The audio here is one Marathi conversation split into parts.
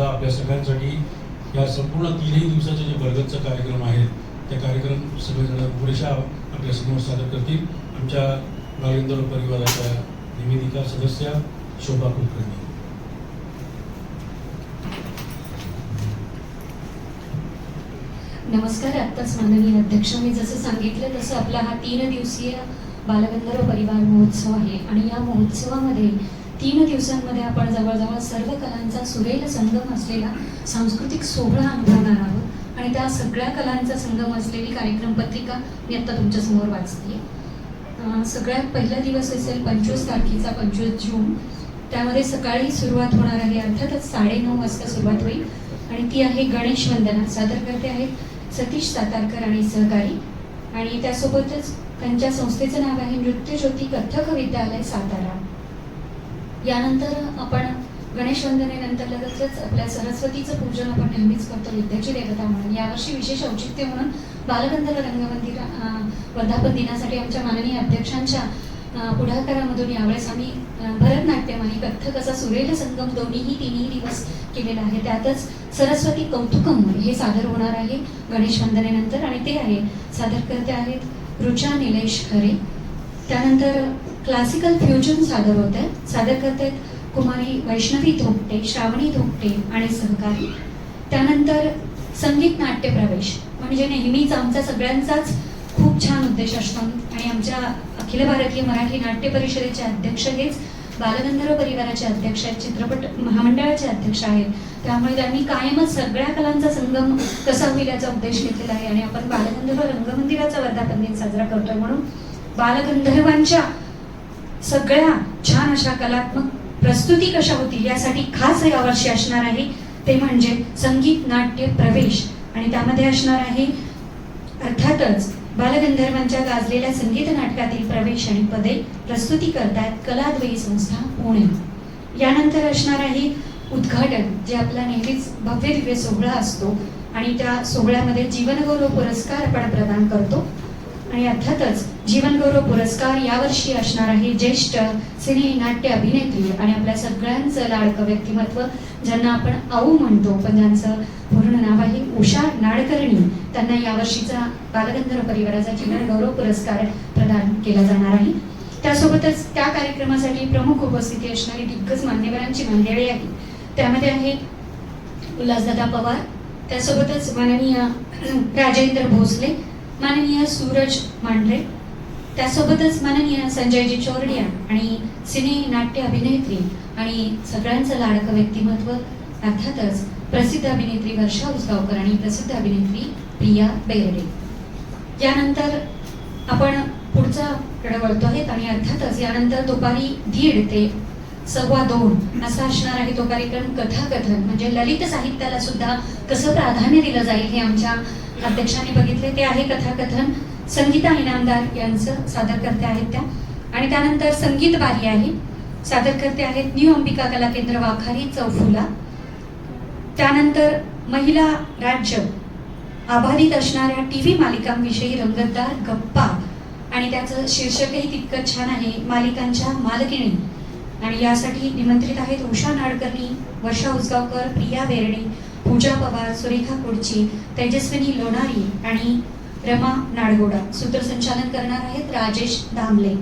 सुद्धा आपल्या सगळ्यांसाठी या संपूर्ण तीनही दिवसाचे जे बरगतचा कार्यक्रम आहे त्या कार्यक्रम सगळेजण पुरेशा आपल्यासमोर सादर करतील. आमच्या बालेंद्र परिवाराच्या निवेदिका सदस्या शोभा कुलकर्णी. नमस्कार आत्ताच माननीय अध्यक्ष मी जसं सांगितलं तसं आपला हा तीन दिवसीय बालगंधर्व परिवार महोत्सव आहे. आणि या महोत्सवामध्ये तीन दिवसांमध्ये आपण जवळजवळ सर्व कलांचा सुरेल संगम असलेला सांस्कृतिक सोहळा अनुभवणार आहोत. आणि त्या सगळ्या कलांचा संगम असलेली कार्यक्रम पत्रिका मी आत्ता तुमच्यासमोर वाचते सगळ्यात पहिला दिवस असेल पंचवीस तारखेचा पंचवीस जून. त्यामध्ये सकाळी सुरुवात होणार आहे अर्थातच साडेनऊ वाजता सुरुवात होईल. आणि ती आहे गणेश वंदना. सादर करते आहेत सतीश सातारकर आणि सहकारी. आणि त्यासोबतच त्यांच्या संस्थेचं नाव आहे नृत्यज्योती कथ्थक विद्यालय सातारा. यानंतर आपण गणेश वंदनेनंतर लगेचच आपल्या सरस्वतीचं पूजन आपण नेहमीच करतो विद्याची देवता म्हणून. यावर्षी विशेष औचित्य म्हणून बालगंधर्व रंगमंदिर वर्धापन दिनासाठी आमच्या माननीय अध्यक्षांच्या पुढाकारामधून यावेळेस आम्ही भरतनाट्यम आणि कथ्थक असा सुरेल संगम दोन्हीही तिन्ही दिवस केलेला आहे. त्यातच सरस्वती कौतुकम हे सादर होणार आहे गणेश वंदनेनंतर आणि ते आहे सादर करते आहेत रुचा निलेश खरे. त्यानंतर क्लासिकल फ्युजन सादर होत आहे सादर करतात कुमारी वैष्णवी धोपटे श्रावणी धोपटे आणि सहकारी. त्यानंतर संगीत नाट्य प्रवेश. म्हणजे नेहमीच आमचा सगळ्यांचाच खूप छान उद्देश असतो. आणि आमच्या अखिल भारतीय मराठी नाट्य परिषदेचे अध्यक्ष हेच बालगंधर्व परिवाराचे अध्यक्ष आहेत. चित्रपट महामंडळाचे अध्यक्ष आहेत. त्यामुळे त्यांनी कायमच सगळ्या कलांचा संगम कसा होईल याचा उद्देश घेतलेला आहे. आणि आपण बालगंधर्व रंगमंदिराचा वर्धापन दिन साजरा करतोय म्हणून बालगंधर्वांच्या सगळ्या छान अशा कलात्मक प्रस्तुती कशा होतील यासाठी खास यावर्षी असणार आहे. ते म्हणजे संगीत नाट्य प्रवेश. आणि त्यामध्ये असणार आहे अर्थातच बालगंधर्वांच्या गाजलेल्या संगीत नाटकातील प्रवेश आणि पदे प्रस्तुती करतायत कलाद्वयी संस्था पुणे. यानंतर असणार आहे उद्घाटन जे आपला नेहमीच भव्य दिव्य सोहळा असतो आणि त्या सोहळ्यामध्ये जीवनगौरव पुरस्कार आपण प्रदान करतो. आणि अर्थातच जीवनगौरव पुरस्कार यावर्षी असणार आहे ज्येष्ठ सिने नाट्य अभिनेत्री आणि आपल्या सगळ्यांचं लाडकं व्यक्तिमत्व ज्यांना आपण आऊ म्हणतो पण ज्यांचं पूर्ण नाव आहे उषा नाडकर्णी. त्यांना यावर्षीचा बालगंधर्व परिवाराचा जीवनगौरव पुरस्कार प्रदान केला जाणार आहे. त्यासोबतच त्या कार्यक्रमासाठी प्रमुख उपस्थिती असणारी दिग्गज मान्यवरांची मंडळी आहे. त्यामध्ये आहेत उल्हासदादा पवार त्यासोबतच माननीय राजेंद्र भोसले माननीय सूरज मांढरे त्यासोबतच माननीय संजयजी चोरडिया आणि सिने नाट्य अभिनेत्री आणि सगळ्यांचं लाडकं व्यक्तिमत्व अर्थातच प्रसिद्ध अभिनेत्री वर्षा उसगावकर आणि प्रसिद्ध अभिनेत्री प्रिया बेर्डे. यानंतर आपण पुढचा कडे वळतो आहेत आणि अर्थातच यानंतर दुपारी दीड ते सव्वा दोन असा असणार आहे तो कार्यक्रम कथाकथन. म्हणजे ललित साहित्याला सुद्धा कसं प्राधान्य दिलं जाईल हे आमच्या अध्यक्षांनी बघितले ते आहे कथाकथन. संगीता इनामदार यांचं सादर करते आहेत त्या. आणि त्यानंतर संगीत बारी आहे. सादर करते आहेत न्यू अंबिका कला केंद्र वाखारी चौफुला. त्यानंतर महिला राज्य. आभारित असणाऱ्या टी व्ही मालिकांविषयी रंगतदार गप्पा. आणि त्याचं शीर्षकही तितकं छान आहे मालिकांच्या मालकिणी. आणि यासाठी निमंत्रित आहेत उषा नाडकर्णी वर्षा उसगावकर प्रिया बेर्डे पूजा पवार सुरेखा कुडची तेजस्विनी लोणारी आणि रमा नाडगोडा सूत्रसंचालन करणार आहेत राजेश दामले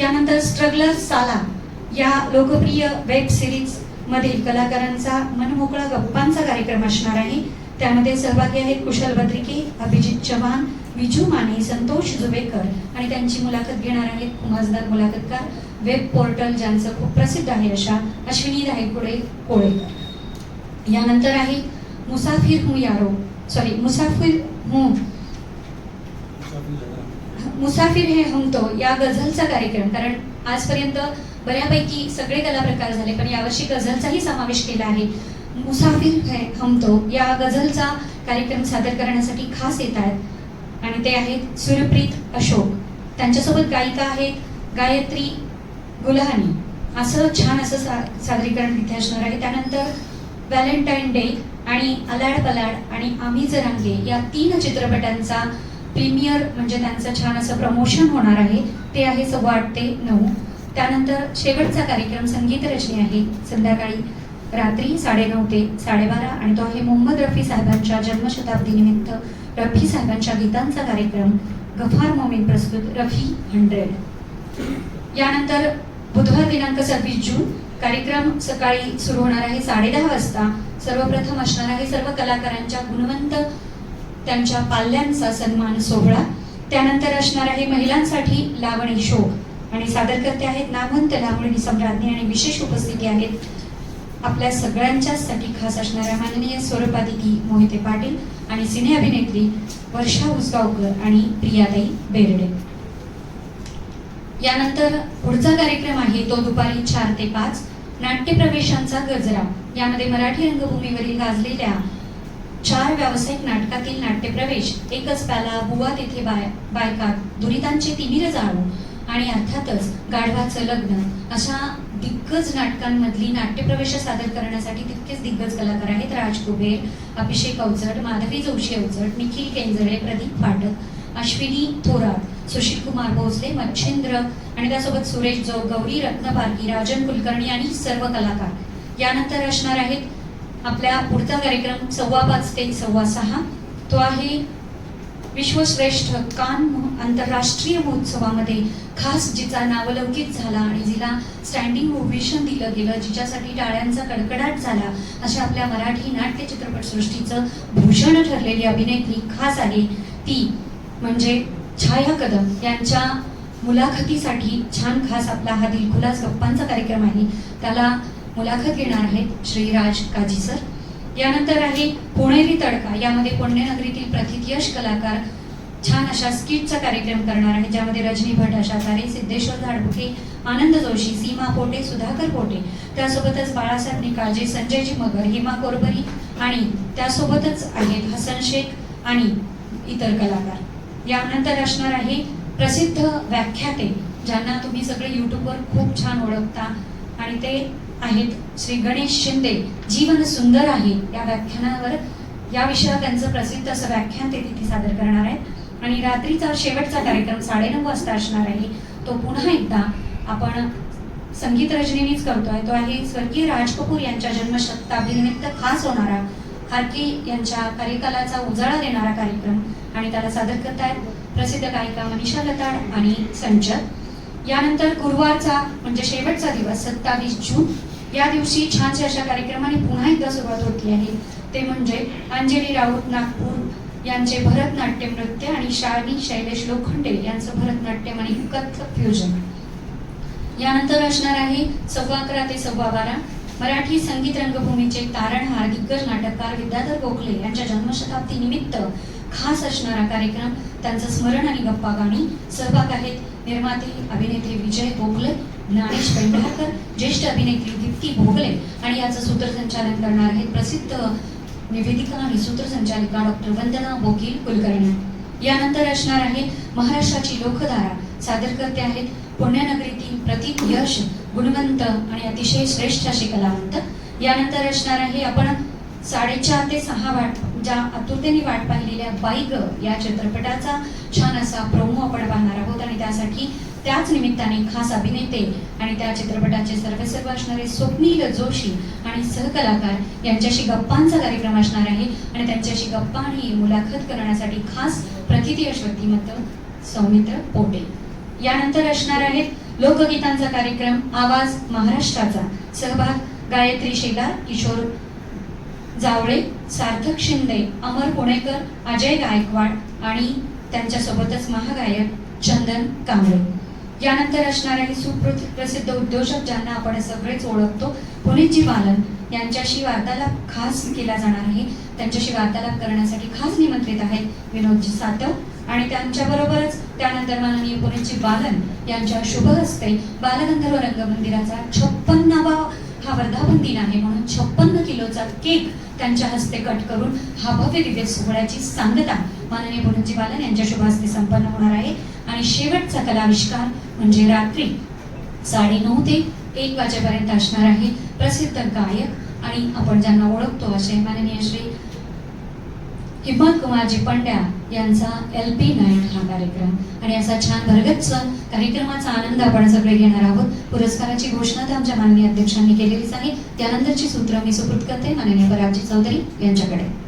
यानंतर स्ट्रगलर साला या लोकप्रिय वेब सिरीज मधील कलाकारांचा मनमोकळा गप्पांचा कार्यक्रम असणार आहे. त्यामध्ये सहभागी आहेत कुशल बद्रिके अभिजित चव्हाण विजू माने संतोष जुबेकर आणि त्यांची मुलाखत घेणार आहेत उमाजदार मुलाखतकार वेब पोर्टल ज्यांचं खूप प्रसिद्ध आहे अशा अश्विनी रायकुडे कोळेकर. यानंतर आहे मुसाफिर हूँ यारो सॉरी मुसाफिर हूँ। मुसाफिर हे हम तो या गझलचा कार्यक्रम कारण आजपर्यंत बऱ्यापैकी सगळे कला प्रकार झाले पण यावर्षी गझलचाही समावेश केला आहे. मुसाफिर है हम तो या गझलचा कार्यक्रम सादर करण्यासाठी खास येत आहेत आणि ते आहेत सुरप्रीत अशोक. त्यांच्यासोबत गायिका आहेत गायत्री गुलहानी. असं छान असं सा सादरीकरण तिथे असणार आहे. त्यानंतर व्हॅलेंटाईन डे आणि अलाड पलाड आणि आम्ही रांगे या तीन चित्रपटांचा प्रीमियर म्हणजे त्यांचं छान असं प्रमोशन होणार आहे ते आहे सव्वा आठ ते नऊ. त्यानंतर शेवटचा कार्यक्रम संगीत रचने आहे. संध्याकाळी रात्री साडेनऊ ते साडेबारा आणि तो आहे मोहम्मद रफी साहेबांच्या जन्मशताब्दीनिमित्त रफी साहेबांच्या गीतांचा कार्यक्रम. गफार मोमीन प्रस्तुत रफी हंड्रेड. यानंतर बुधवार दिनांक सव्वीस जून कार्यक्रम सकाळी सुरू होणार आहे साडेदहा वाजता. सर्वप्रथम असणार आहे सर्व कलाकारांच्या गुणवंत त्यांच्या पाल्यांचा सन्मान सोहळा. त्यानंतर असणार आहे महिलांसाठी लावणी शो आणि सादरकर्ते आहेत नामवंत लावणी सम्राज्ञी आणि विशेष उपस्थिती आहेत आपल्या सगळ्यांच्यासाठी खास असणाऱ्या माननीय स्वरूपादिती मोहिते पाटील आणि सिने अभिनेत्री वर्षा उसगावकर आणि प्रियाताई बेर्डे. यानंतर पुढचा कार्यक्रम आहे तो दुपारी चार ते पाच. नाट्य प्रवेशांचा गजरा यामध्ये मराठी रंगभूमीवरील गाजलेल्या चार व्यावसायिक नाटकातील नाट्यप्रवेश एकच प्याला बुवा तिथे बाय बायका दुरितांचे तिमिर जाळू आणि अर्थातच गाढवाचं लग्न. अशा दिग्गज नाटकांमधली नाट्यप्रवेश सादर करण्यासाठी तितकेच दिग्गज कलाकार आहेत राज कुबेर अभिषेक अवचड माधवी जोशी अवचट निखिल केंजळे प्रदीप पाठक अश्विनी थोरात सुशील कुमार भोसले मच्छिंद्र आणि त्यासोबत सुरेश जो गौरी रत्नपारगी राजन कुलकर्णी आणि सर्व कलाकार. यानंतर असणार आहेत आपल्या पुढचा कार्यक्रम सव्वा पाच ते सव्वा सहा. तो आहे विश्वश्रेष्ठ कान आंतरराष्ट्रीय महोत्सवामध्ये. खास जिचा नावलौकिक झाला आणि जिला स्टँडिंग ओव्हेशन दिलं गेलं जिच्यासाठी टाळ्यांचा कडकडाट झाला अशा आपल्या मराठी नाट्य चित्रपटसृष्टीचं भूषण ठरलेली अभिनेत्री खास आहे ती. म्हणजे छाया कदम यांच्या मुलाखतीसाठी छान खास आपला हा दिलखुलास गप्पांचा कार्यक्रम आहे. त्याला मुलाखत घेणार आहेत श्रीराज काजी सर. यानंतर आहे पुणेरी तडका. यामध्ये पुण्यनगरीतील प्रथित यश कलाकार छान अशा स्किटचा कार्यक्रम करणार आहे ज्यामध्ये रजनी भट अशातारे सिद्धेश्वर झाडबुके आनंद जोशी सीमा पोटे सुधाकर पोटे. त्यासोबतच बाळासाहेब निकाळजे संजयजी मगर हेमा कोरबरी आणि त्यासोबतच आहेत हसन शेख आणि इतर कलाकार. यानंतर असणार आहे प्रसिद्ध व्याख्याते ज्यांना तुम्ही सगळे युट्यूबवर खूप छान ओळखता. आणि ते आहेत श्री गणेश शिंदे. जीवन सुंदर आहे या व्याख्यानावर. या विषयावर त्यांचं प्रसिद्ध असं व्याख्यान ते तिथे सादर करणार आहेत. आणि रात्रीचा शेवटचा कार्यक्रम साडेनऊ वाजता असणार आहे. तो पुन्हा एकदा आपण संगीत रजनीनीच करतोय. तो आहे स्वर्गीय राज कपूर यांच्या जन्मशताब्दीनिमित्त खास होणारा खारकी यांच्या कार्यकालाचा उजाळा देणारा कार्यक्रम आणि त्याला सादर करतायत प्रसिद्ध गायिका मनीषा लताड आणि संचर यानंतर गुरुवारचा म्हणजे शेवटचा दिवस सत्तावीस जून. या दिवशी छानशा अशा कार्यक्रमाने पुन्हा एकदा सुरुवात होती आहे. ते म्हणजे अंजली राऊत नागपूर यांचे भरतनाट्यम नृत्य आणि शालिनी शैलेश लोखंडे यांचं भरतनाट्यम आणि कथक फ्युजन. यानंतर असणार आहे सव्वा अकरा ते सव्वा बारा. मराठी संगीत रंगभूमीचे तारणहार दिग्गज नाटककार विद्याधर गोखले यांच्या जन्मशताब्दी निमित्त खास असणारा कार्यक्रम त्यांचं स्मरण आणि गप्पा गाणी सहभाग आहेत निर्माते अभिनेते विजय गोखले ज्ञानेश पेंढारकर ज्येष्ठ अभिनेत्री दीप्ती भोगले आणि याचं सूत्रसंचालन करणार आहेत प्रसिद्ध निवेदिका आणि सूत्रसंचालिका डॉक्टर वंदना बोकील कुलकर्णी. यानंतर असणार आहे महाराष्ट्राची लोकधारा सादर करते आहेत पुण्यानगरीतील प्रतीक यश गुणवंत आणि अतिशय श्रेष्ठ अशी कलावंत. यानंतर असणार आहे आपण साडेचार ते सहा वाट ज्या आतुरतेने वाट पाहिलेल्या बाईग या चित्रपटाचा छान असा प्रोमो आपण पाहणार आहोत आणि त्यासाठी त्याच निमित्ताने खास अभिनेते आणि त्या चित्रपटाचे सर्व सर्व असणारे स्वप्नील जोशी आणि सहकलाकार यांच्याशी गप्पांचा कार्यक्रम असणार आहे आणि त्यांच्याशी गप्पा आणि मुलाखत करण्यासाठी खास प्रतिती व्यक्तिमत्व सौमित्र पोटे. यानंतर असणार आहेत लोकगीतांचा कार्यक्रम आवाज महाराष्ट्राचा. सहभाग गायत्री शेलार किशोर जावळे सार्थक शिंदे अमर पुणेकर अजय गायकवाड आणि त्यांच्यासोबतच महागायक चंदन कांबळे. यानंतर असणारे आहे सुप्रसिद्ध उद्योजक ज्यांना आपण सगळेच ओळखतो पुनीतजी बालन. यांच्याशी वार्तालाप खास केला जाणार आहे. त्यांच्याशी वार्तालाप करण्यासाठी खास निमंत्रित आहेत विनोदजी सातव आणि त्यांच्याबरोबरच त्यानंतर माननीय पुनीतजी बालन यांच्या शुभ हस्ते बालगंधर्व रंगमंदिराचा छप्पन्नावा हा वर्धापन दिन आहे म्हणून छप्पन्न किलोचा केक त्यांच्या हस्ते कट करून हा भव्य दिव्य सोहळ्याची सांगता माननीय पुनीतजी बालन यांच्या शुभ हस्ते संपन्न होणार आहे. आणि शेवटचा कलाविष्कार म्हणजे रात्री साडे नऊ ते एक वाजेपर्यंत असणार आहे. प्रसिद्ध गायक आणि आपण ज्यांना ओळखतो असे माननीय श्री हिम्मत कुमारजी पंड्या यांचा एल पी नाईन हा कार्यक्रम. आणि असा छान भरगच्च कार्यक्रमाचा आनंद आपण सगळे घेणार आहोत. पुरस्काराची घोषणा तर आमच्या माननीय अध्यक्षांनी केलेलीच आहे. त्यानंतरची सूत्र मी सुपूर्द करते. माननीय परागजी चौधरी यांच्याकडे.